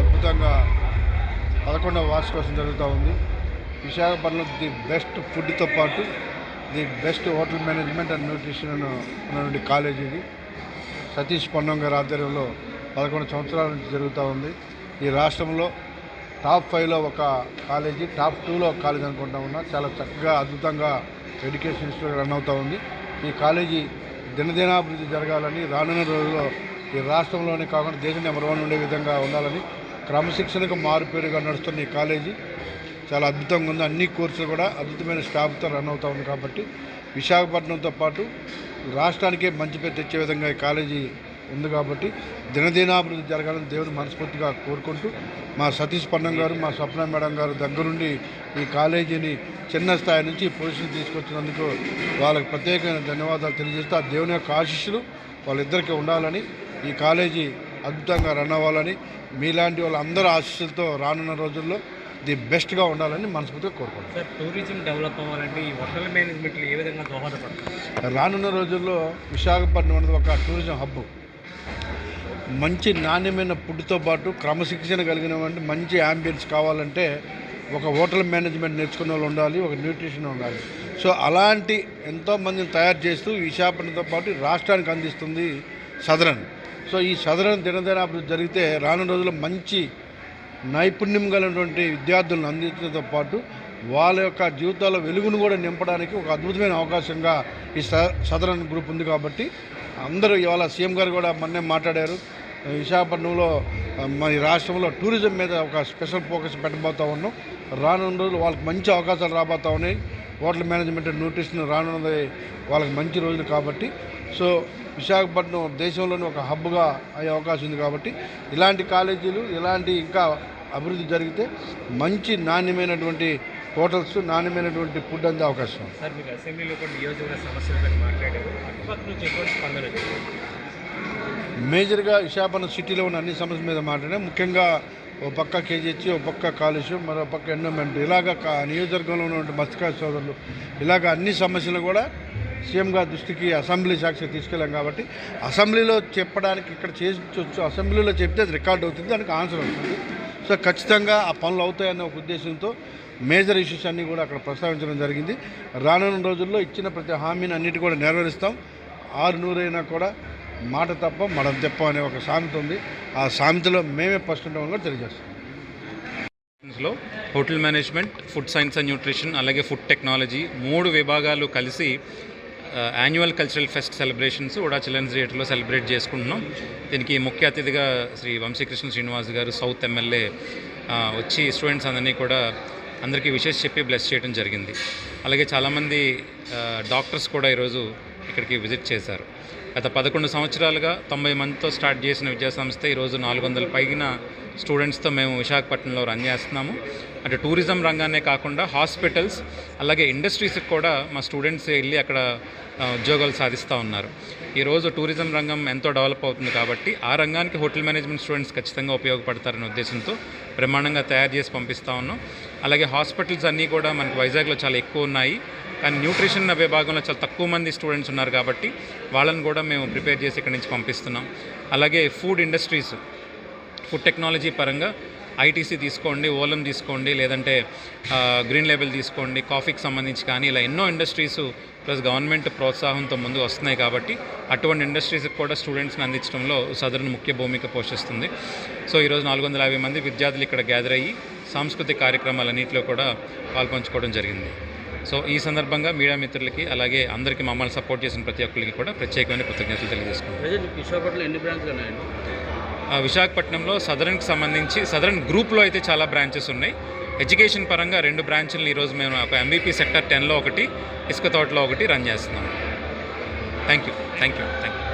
అద్భుతంగా పదకొండవ వార్షికోత్సవం జరుగుతూ ఉంది. విశాఖపట్నంలో ది బెస్ట్ ఫుడ్తో పాటు the best hotel management and nutrition ఉన్నటువంటి కాలేజ్ ఇది. సతీష్ పొన్నం గారి ఆధ్వర్యంలో పదకొండు సంవత్సరాల నుంచి జరుగుతూ ఉంది. ఈ రాష్ట్రంలో టాప్ ఫైవ్లో ఒక కాలేజీ టాప్ టూలో ఒక కాలేజ్ అనుకుంటా ఉన్నా. చాలా చక్కగా అద్భుతంగా ఎడ్యుకేషన్ ఇన్స్టిట్యూట్ రన్ అవుతూ ఉంది. ఈ కాలేజీ దినదినాభివృద్ధి జరగాలని రానున్న రోజుల్లో ఈ రాష్ట్రంలోనే కాకుండా దేశం నెంబర్ వన్ ఉండే విధంగా ఉండాలని క్రమశిక్షణకు మారుపేరుగా నడుస్తున్న ఈ కాలేజీ చాలా అద్భుతంగా ఉంది. అన్ని కోర్సులు కూడా అద్భుతమైన స్టాఫ్తో రన్ అవుతూ ఉంది కాబట్టి విశాఖపట్నంతో పాటు రాష్ట్రానికే మంచి పేరు తెచ్చే విధంగా ఈ కాలేజీ ఉంది కాబట్టి దినదినాభివృద్ధి జరగాలని దేవుడు మనస్ఫూర్తిగా కోరుకుంటూ మా సతీష్ పన్నం గారు మా స్వప్న మేడం గారు దగ్గరుండి ఈ కాలేజీని చిన్న స్థాయి నుంచి పొజిషన్ తీసుకొచ్చినందుకు వాళ్ళకి ప్రత్యేకమైన ధన్యవాదాలు తెలియజేస్తూ ఆ దేవుని యొక్క ఆశీస్సులు వాళ్ళిద్దరికీ ఉండాలని ఈ కాలేజీ అద్భుతంగా రన్ అవ్వాలని మీలాంటి వాళ్ళందరూ ఆశీస్సులతో రానున్న రోజుల్లో ది బెస్ట్గా ఉండాలని మనస్ఫూర్తిగా కోరుకుంటున్నాను. సార్ టూరిజం డెవలప్ అవ్వాలంటే ఈ హోటల్ మేనేజ్మెంట్లు ఏ విధంగా దోహదపడతారు? రానున్న రోజుల్లో విశాఖపట్నం అనేది ఒక టూరిజం హబ్. మంచి నాణ్యమైన ఫుడ్తో పాటు క్రమశిక్షణ కలిగినటువంటి మంచి యాంబియన్స్ కావాలంటే ఒక హోటల్ మేనేజ్మెంట్ నేర్చుకున్న వాళ్ళు ఉండాలి ఒక న్యూట్రిషన్ ఉండాలి. సో అలాంటి ఎంతోమందిని తయారు చేస్తూ విశాఖపట్నంతో పాటు రాష్ట్రానికి అందిస్తుంది సదరన్. సో ఈ సదరన్ దినదినాభివృద్ధి జరిగితే రానున్న రోజుల్లో మంచి నైపుణ్యం కలిగినటువంటి విద్యార్థులను అందించడంతో పాటు వాళ్ళ యొక్క జీవితాల వెలుగును కూడా నింపడానికి ఒక అద్భుతమైన అవకాశంగా ఈ స- సదరన్ గ్రూప్ ఉంది కాబట్టి అందరూ ఇవాళ సీఎం గారు కూడా మొన్నే మాట్లాడారు. విశాఖపట్నంలో మన రాష్ట్రంలో టూరిజం మీద ఒక స్పెషల్ ఫోకస్ పెట్టబోతా ఉన్నాం. రానున్న రోజులు వాళ్ళకి మంచి అవకాశాలు రాబోతా ఉన్నాయి. హోటల్ మేనేజ్మెంట్ న్యూట్రిషన్ రానున్నది వాళ్ళకి మంచి రోజులు కాబట్టి. సో విశాఖపట్నం దేశంలోని ఒక హబ్గా అయ్యే అవకాశం ఉంది కాబట్టి ఇలాంటి కాలేజీలు ఇలాంటి ఇంకా అభివృద్ధి జరిగితే మంచి నాణ్యమైనటువంటి హోటల్స్ నాణ్యమైనటువంటి ఫుడ్ అందే అవకాశం. సార్ మీకు అసెంబ్లీలో కూడా నియోజకవర్గ సమస్యలపై మాట్లాడారు. స్పందన మేజర్గా విశాఖపట్నం సిటీలో ఉన్న అన్ని సమస్యల మీద మాట్లాడే. ముఖ్యంగా ఓ పక్క కేజీహెచ్ ఓ పక్క కాలుష్యం మరో పక్క ఎన్నోమెంట్ ఇలాగ కా- నియోజకవర్గంలో ఉన్నటువంటి మత్స్యకార సోదరులు ఇలాగ అన్ని సమస్యలు కూడా సీఎం గారి దృష్టికి అసెంబ్లీ సాక్షి తీసుకెళ్ళాం కాబట్టి అసెంబ్లీలో చెప్పడానికి ఇక్కడ చేసి అసెంబ్లీలో చెప్తే అది రికార్డ్ అవుతుంది దానికి ఆన్సర్ అవుతుంది. సో ఖచ్చితంగా ఆ పనులు అవుతాయనే ఒక ఉద్దేశంతో మేజర్ ఇష్యూస్ అన్నీ కూడా అక్కడ ప్రస్తావించడం జరిగింది. రానున్న రోజుల్లో ఇచ్చిన ప్రతి హామీని అన్నిటి కూడా నెరవేరుస్తాం. ఆరు నూరైనా కూడా మాట తప్ప మడం తెప్ప అనే ఒక సామెత ఉంది. ఆ సామెతలో మేమే ఫస్ట్ ఉంటామని కూడా తెలియజేస్తాం. లో hotel management food science and nutrition అలాగే ఫుడ్ టెక్నాలజీ మూడు విభాగాలు కలిసి యాన్యువల్ కల్చరల్ ఫెస్ట్ సెలబ్రేషన్స్ కూడా చిల్డ్రన్స్ థియేటర్లో సెలబ్రేట్ చేసుకుంటున్నాం. దీనికి ముఖ్య అతిథిగా శ్రీ వంశీకృష్ణ శ్రీనివాస్ గారు సౌత్ ఎమ్మెల్యే వచ్చి స్టూడెంట్స్ అందరినీ కూడా అందరికీ విషెస్ చెప్పి బ్లెస్ చేయడం జరిగింది. అలాగే చాలామంది డాక్టర్స్ కూడా ఈరోజు ఇక్కడికి విజిట్ చేశారు. గత పదకొండు సంవత్సరాలుగా తొంభై మందితో స్టార్ట్ చేసిన విద్యాసంస్థ ఈరోజు నాలుగు వందల పైన స్టూడెంట్స్తో మేము విశాఖపట్నంలో రన్ చేస్తున్నాము. అంటే టూరిజం రంగానే కాకుండా హాస్పిటల్స్ అలాగే ఇండస్ట్రీస్కి కూడా మా స్టూడెంట్స్ వెళ్ళి అక్కడ ఉద్యోగాలు సాధిస్తూ ఉన్నారు. ఈరోజు టూరిజం రంగం ఎంతో డెవలప్ అవుతుంది కాబట్టి ఆ రంగానికి హోటల్ మేనేజ్మెంట్ స్టూడెంట్స్ ఖచ్చితంగా ఉపయోగపడతారనే ఉద్దేశంతో బ్రహ్మాండంగా తయారు చేసి పంపిస్తూ ఉన్నాం. అలాగే హాస్పిటల్స్ అన్నీ కూడా మనకి వైజాగ్లో చాలా ఎక్కువ ఉన్నాయి. కానీ న్యూట్రిషన్ విభాగంలో చాలా తక్కువ మంది స్టూడెంట్స్ ఉన్నారు కాబట్టి వాళ్ళని కూడా మేము ప్రిపేర్ చేసి ఇక్కడి నుంచి పంపిస్తున్నాం. అలాగే ఫుడ్ ఇండస్ట్రీస్ ఫుడ్ టెక్నాలజీ పరంగా ఐటీసీ తీసుకోండి ఓలం తీసుకోండి లేదంటే గ్రీన్ లేబుల్ తీసుకోండి కాఫీకి సంబంధించి కానీ ఇలా ఎన్నో ఇండస్ట్రీస్ ప్లస్ గవర్నమెంట్ ప్రోత్సాహంతో ముందు వస్తున్నాయి కాబట్టి అటువంటి ఇండస్ట్రీస్కి కూడా స్టూడెంట్స్ని అందించడంలో సదరన్ ముఖ్య భూమిక పోషిస్తుంది. సో ఈరోజు నాలుగు వందల యాభై మంది విద్యార్థులు ఇక్కడ గ్యాదర్ అయ్యి సాంస్కృతిక కార్యక్రమాలన్నింటిలో కూడా పాల్పంచుకోవడం జరిగింది. సో ఈ సందర్భంగా మీడియా మిత్రులకి అలాగే అందరికీ మమ్మల్ని సపోర్ట్ చేసిన ప్రతి ఒక్కరికి కూడా ప్రత్యేకమైన కృతజ్ఞతలు తెలియజేసుకుంటాం విశాఖపట్నంలో సదరన్కి సంబంధించి సదరన్ గ్రూప్లో అయితే చాలా బ్రాంచెస్ ఉన్నాయి. ఎడ్యుకేషన్ పరంగా రెండు బ్రాంచ్లు ఈరోజు మేము ఒక ఎంబీపీ సెక్టర్ టెన్లో ఒకటి ఇసుక తోటలో ఒకటి రన్ చేస్తున్నాం. Thank you thank you thank you